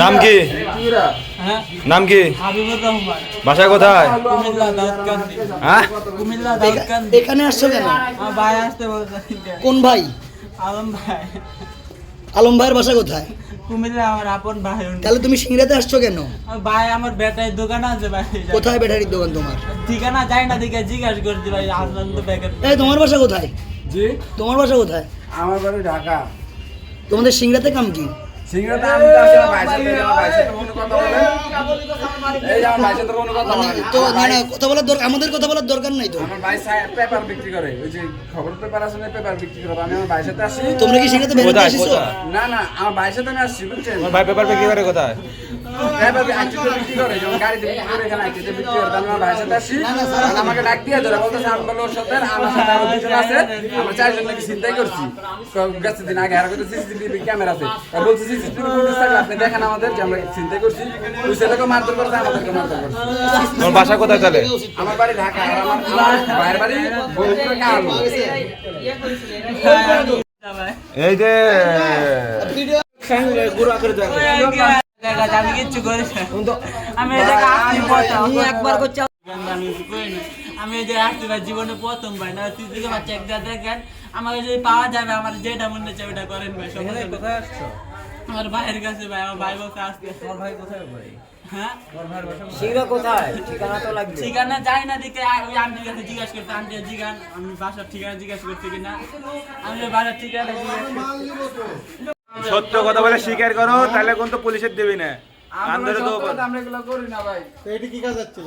নাম কি? হ্যাঁ নাম কি? বাসা কোথায়? হ্যাঁ? এখানে আসছো কেন? আমার ভাই আসতে কোন ভাই? আলম ভাই। আলম ভাইয়ের বাসা কোথায়? কুমিল্লা আমার আপন ভাই তাহলে তুমি সিংড়াতে আসছো কেন? ভাই আমার বেটায় দোকান আছে ভাই। কোথায় ব্যাটারির দোকান তোমার? ঠিকানা যাই না দিকে জিজ্ঞাসা করছি ভাই আনন্দ ব্যাগের এই তোমার বাসা কোথায়? জি? তোমার বাসা কোথায়? আমার বাড়ি ঢাকা। তোমাদের সিংড়াতে কাম কি? আমি তো আসলে আমার ভাইয়ের সাথে কোনো কথা বলে এই যে আমার ভাইয়ের তো কোনো কথা বলে তো না না কথা বলার দরকার আমাদের কথা বলার দরকার নাই তো। আমার ভাই পেপার বিক্রি করে। ওই যে খবর পেপার আছে না পেপার বিক্রি করে। আমি আমার ভাইয়ের সাথে আসি। তোমরা কি সিঙ্গাতে না না আমার ভাইয়ের সাথে আমি আসছি বুঝছেন? ভাই পেপার বিক্রি করে কোথায়? আর আমাকে ডাক দিয়ে ধরে বলতেছে আমি বলো ওর আমার সাথে আরও দুজন আছে আমরা চারজন নাকি চিন্তাই করছি। গেছে দিন আগে সিসিটিভি ক্যামেরা আছে। বলছি সিসিটিভি ফুটেজ থাকলে আপনি দেখেন আমাদের যে আমরা চিন্তাই করছি। ওই ছেলেকে মারধর করছে আমাদেরকে মারধর করছে। তোমার বাসা কোথায় তাহলে? আমার বাড়ি ঢাকা আর আমার বাড়ি এই যে করি। আমি জায়গায় আসছি প্রথম। একবার করছে আমি করি। আমি এই যে আসছি ভাই জীবনে প্রথম ভাই। না তুই দিকে বাচ্চা একটা দেখেন আমাকে যদি পাওয়া যাবে আমার যেটা মনে হচ্ছে ওটা করেন ভাই কোথায় আমার ভাইয়ের কাছে ভাই আমার ভাই আসতে। তোর ভাই কোথায় ভাই? হ্যাঁ? ঠিকানা তো লাগবে। ঠিকানা যাই না দিকে ওই আন্টির কাছে জিজ্ঞাসা করতে আন্টি আমি বাসার ঠিকানা জিজ্ঞাসা করছি কিনা? আমি বাসার ঠিকানা জিজ্ঞাসা সত্য কথা বলে স্বীকার করো তাহলে কোন তো পুলিশের দেবি না। আন্দোলন তো আমরা এগুলো করি না ভাই। তো এটি কি কাজ হচ্ছিল